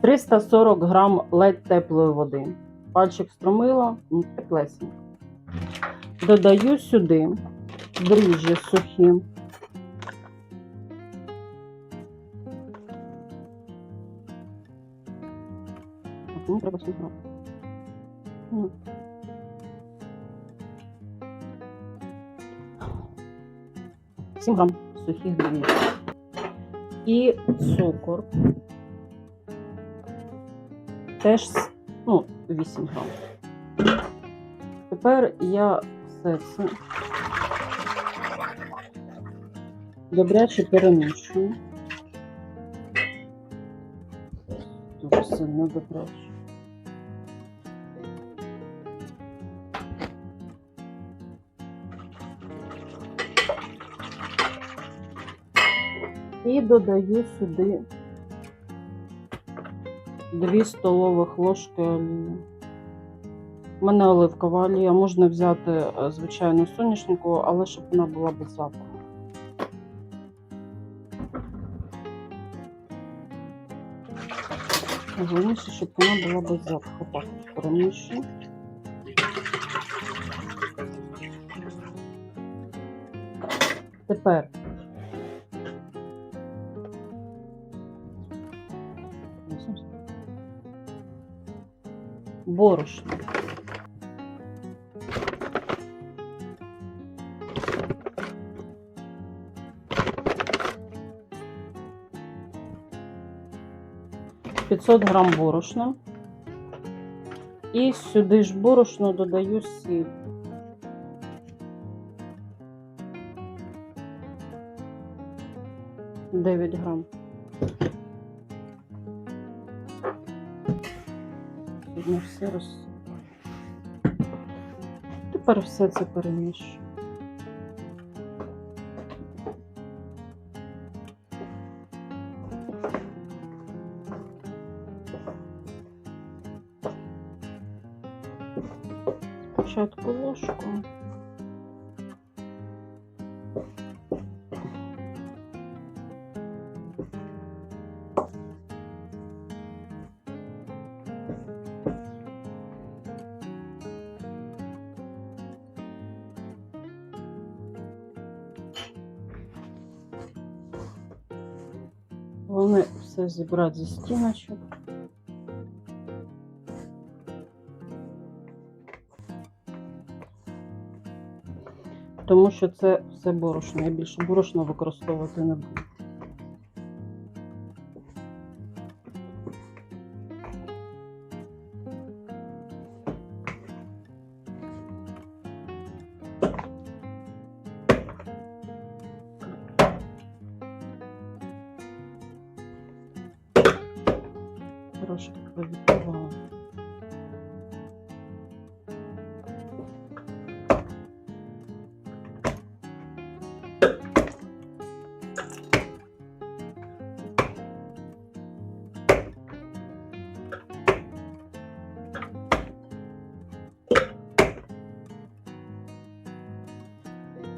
340 грам ледь теплої води. Пальчик струмила, ну, теплесенько. Додаю сюди дріжджі сухі. Треба 7 грам. Ну. Сім грам сухих дріжджів. І цукор. Теж ну, 8 грам. Тепер я все це добряче перемішую. Дуже сильно добряче. І додаю сюди 2 столових ложки олії. У мене оливкова олія, можна взяти е, звичайну соняшнику, але щоб вона була без запаху. Головніше, щоб вона була без запаху. Так, перемішую. Тепер борошно. П'ятсот грам борошна. І сюди ж борошно додаю сіль. Дев'ять грам. Видно, все розсипаю. Тепер все це перемішую. Спочатку ложку. Головне все зібрати зі стіночок. Тому що це все борошно. Я більше борошно використовувати не буду. Трошки повідкриваю.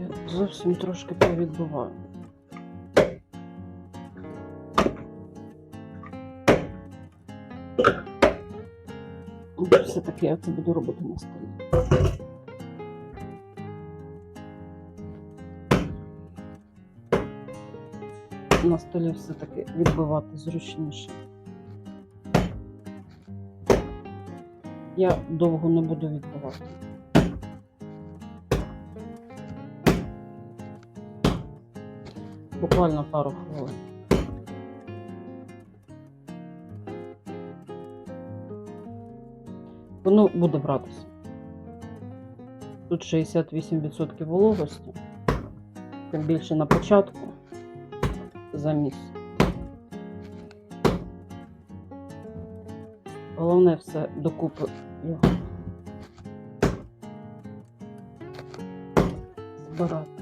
Я зовсім трошки повідбиваю. Все-таки я це буду робити на столі. На столі все-таки відбивати зручніше. Я довго не буду відбивати. Буквально пару хвилин. Воно буде братися. Тут 68% вологості, тим більше на початку заміс. Головне все докупи його збирати.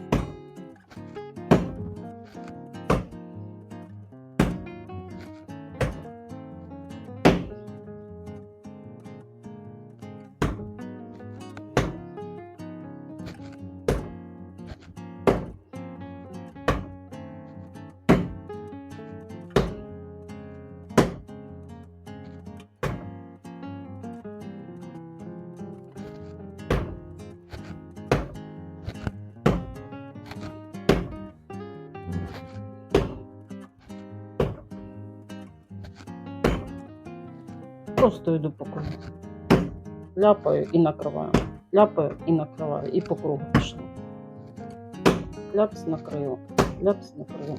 Просто йду по кругу. Ляпаю і накриваю. Ляпаю і накриваю. І по кругу пішло. Ляпс накрила. Ляпс накрила.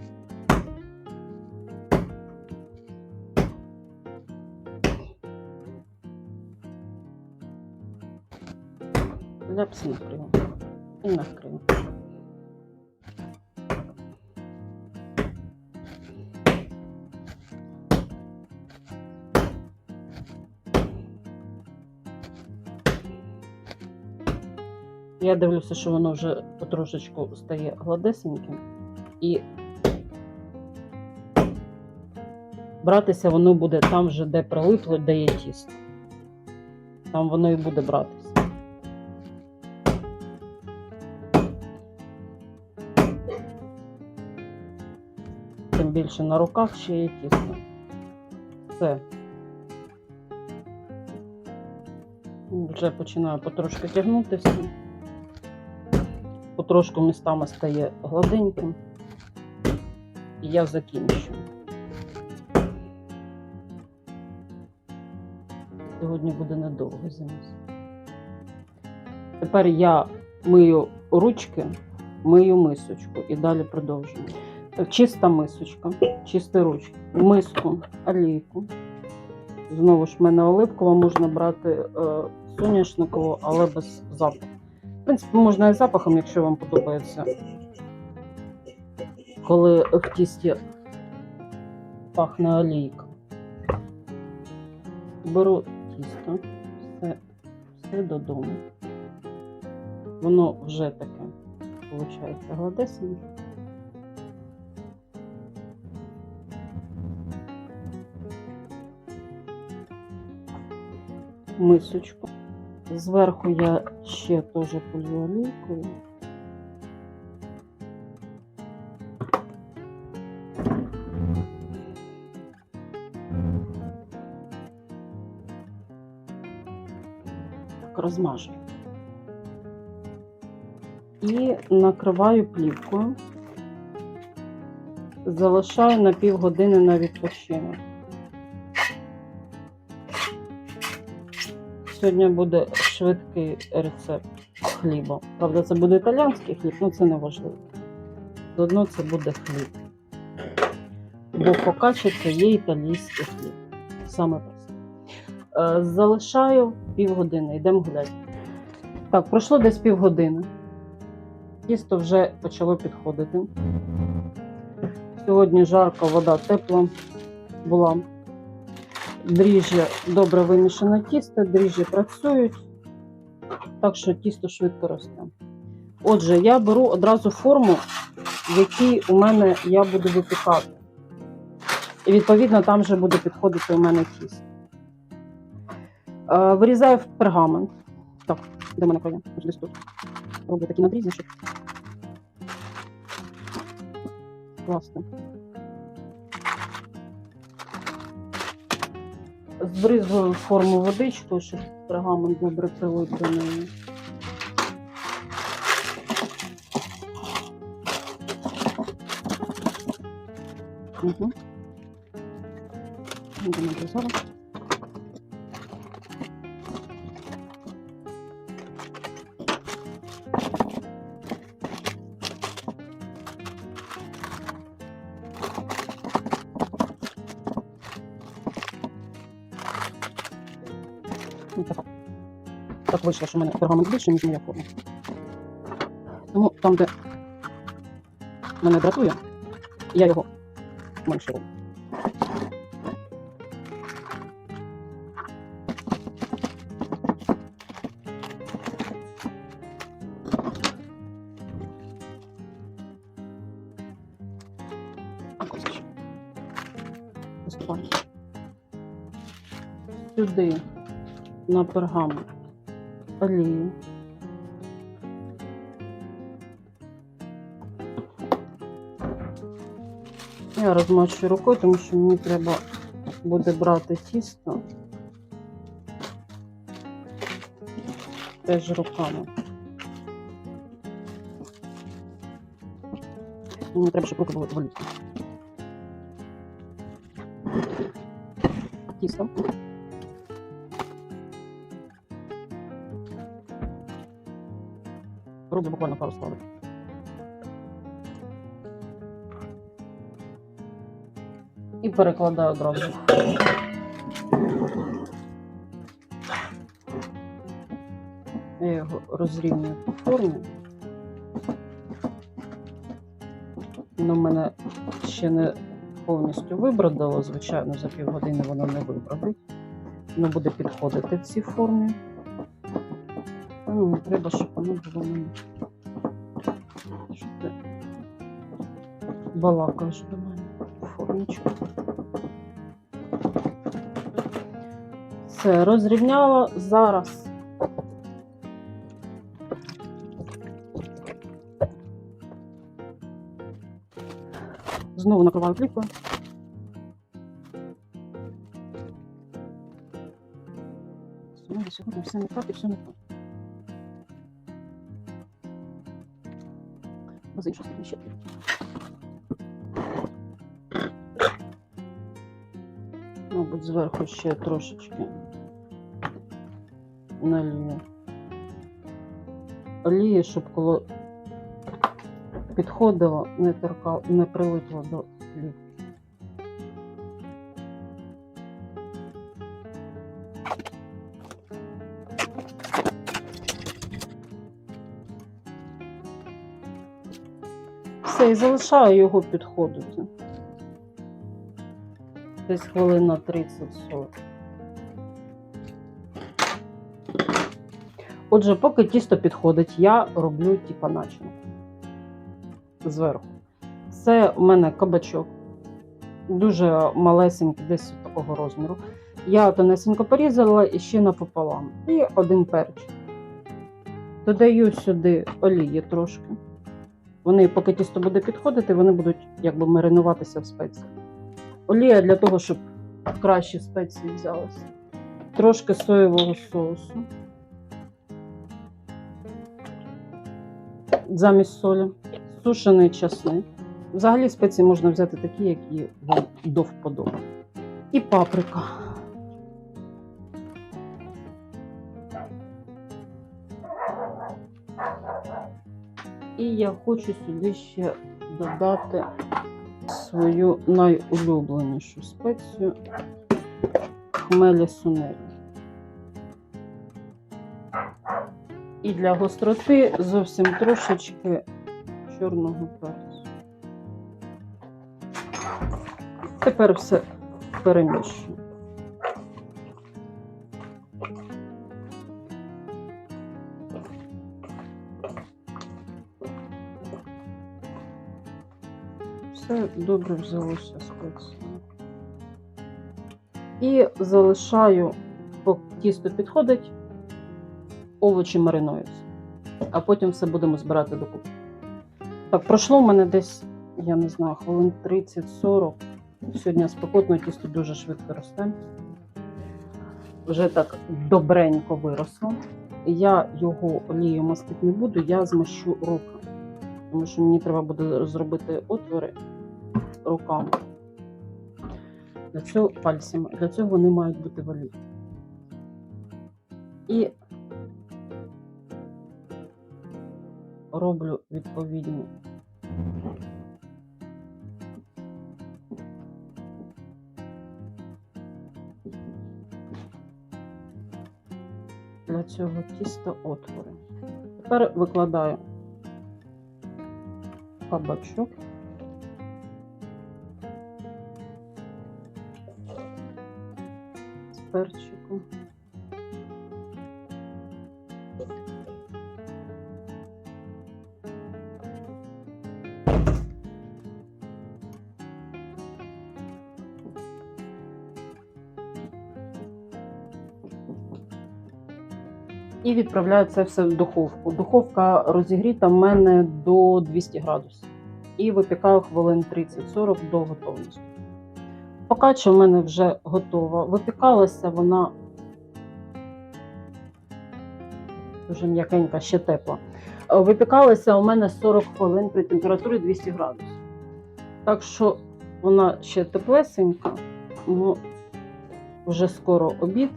Ляпс накрила. І накрила. Я дивлюся, що воно вже потрошечку стає гладесеньким. І братися воно буде там вже, де прилипло, де є тісто. Там воно і буде братися. Тим більше на руках ще є тісто. Все. Вже починаю потрошки тягнутися. Потрошку містами стає гладеньким. І я закінчу. Сьогодні буде недовго замість. Тепер я мию ручки, мию мисочку і далі продовжуємо. Так, чиста мисочка, чисті ручки, миску, олійку. Знову ж в мене оливкова, можна брати е, соняшникову, але без запаху. В принципі, можна і запахом, якщо вам подобається. Коли в тісті пахне олійка. Беру тісто, все, все додому. Воно вже таке, виходить, гладесеньке. Мисочку. Зверху я ще теж полью олійкою. Так розмажу. І накриваю плівкою. Залишаю на півгодини на відпочинок. Сьогодні буде швидкий рецепт хліба. Правда, це буде італіанський хліб, але це не важливо. Заодно це буде хліб. Бо фокаччо це є італійський хліб. Саме просте. Е, Залишаю півгодини, йдемо гуляти. Так, пройшло десь півгодини. Тісто вже почало підходити. Сьогодні жарко, вода тепла була. Дріжджі добре вимішане тісто, дріжджі працюють, так що тісто швидко росте. Отже, я беру одразу форму, в якій у мене я буду випікати. І відповідно там вже буде підходити у мене тісто. Е, Вирізаю в пергамент. Так, де мене края? Десь тут. Роблю такі надрізи, щоб. Збризую форму водичкою, щоб пергамент добре прилип до неї. Угу. Будемо зараз. Так вийшло, що в мене пергамент більше, ніж моя форма. Тому там, де мене дратує, я його менше роблю. Сюди на пергамент олію. Я розмащу рукою, тому що мені треба буде брати тісто теж руками. Мені треба, щоб руки були волі. Тісто. Роблю буквально пару складок. І перекладаю одразу. Я його розрівнюю по формі. Воно в мене ще не повністю вибродило, звичайно, за півгодини воно не вибродить. Воно буде підходити в цій формі. Ну, треба, щоб воно було мені. Що ти балакаєш до мене в формічку. Все, розрівняла зараз. Знову накриваю плівкою. Сьогодні все не так і все не так. Без іншого сторони ще. Мабуть, зверху ще трошечки налію олії, щоб коли підходило, не торкало, не прилипло до плівки. Все, і залишаю його підходити. Десь хвилин на 30-40. Отже, поки тісто підходить, я роблю типа начинку зверху. Це у мене кабачок, дуже малесенький, десь такого розміру. Я тонесенько порізала і ще напополам. І один перчик. Додаю сюди олії трошки. Вони, поки тісто буде підходити, вони будуть якби маринуватися в спеціях. Олія для того, щоб краще спеції взялися. Трошки соєвого соусу. Замість солі. Сушений часник. Взагалі спеції можна взяти такі, які вам до вподоби. І паприка. І я хочу сюди ще додати свою найулюбленішу спецію хмелі сунелі. І для гостроти зовсім трошечки чорного перцю. Тепер все перемішую. Все добре взялося спеціями. І залишаю, поки тісто підходить, овочі маринуються. А потім все будемо збирати докупи. Так, пройшло в мене десь, я не знаю, хвилин 30-40. Сьогодні спекотно тісто дуже швидко росте. Вже так добренько виросло. Я його олією мастити не буду, я змащу руки. Тому що мені треба буде зробити отвори руками. Для цього пальцями. Для цього вони мають бути в. І роблю відповідні для цього тіста отвори. Тепер викладаю кабачок. З перчиком. І відправляю це все в духовку. Духовка розігріта в мене до 200 градусів. І випікаю хвилин 30-40 до готовності. Фокачча в мене вже готова. Випікалася вона дуже м'якенька, ще тепла. Е, Випікалася у мене 40 хвилин при температурі 200 градусів. Так що вона ще теплесенька, ну вже скоро обід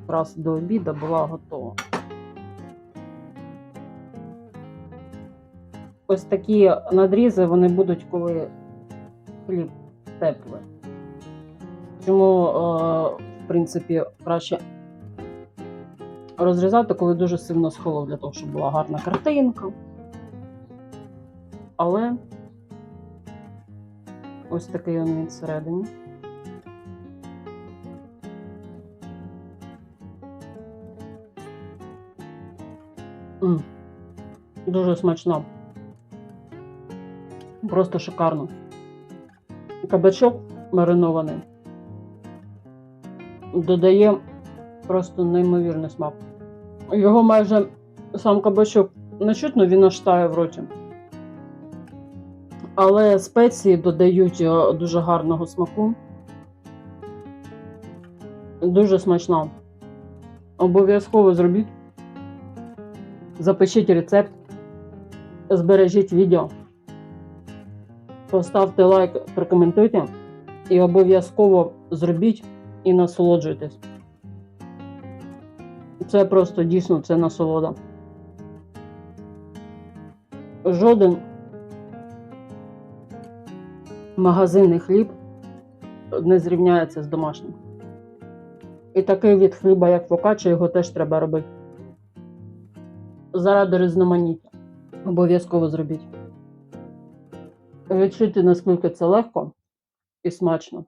якраз до обіду була готова. ось такі надрізи вони будуть, коли хліб теплий. Чому, е, в принципі, краще розрізати, коли дуже сильно схолов, для того, щоб була гарна картинка. Але ось такий він від всередині. М, Дуже смачно. Просто шикарно. Кабачок маринований. Додає просто неймовірний смак. Його майже сам кабачок не чутно, він аж тає в роті. Але спеції додають дуже гарного смаку. Дуже смачно. Обов'язково зробіть. Запишіть рецепт, збережіть відео, поставте лайк, прокоментуйте і обов'язково зробіть і насолоджуйтесь. Це просто дійсно це насолода. Жоден магазинний хліб не зрівняється з домашнім. І такий від хліба, як фокаччо, його теж треба робити. Заради різноманіття. Обов'язково зробіть. Відчуйте, наскільки це легко і смачно.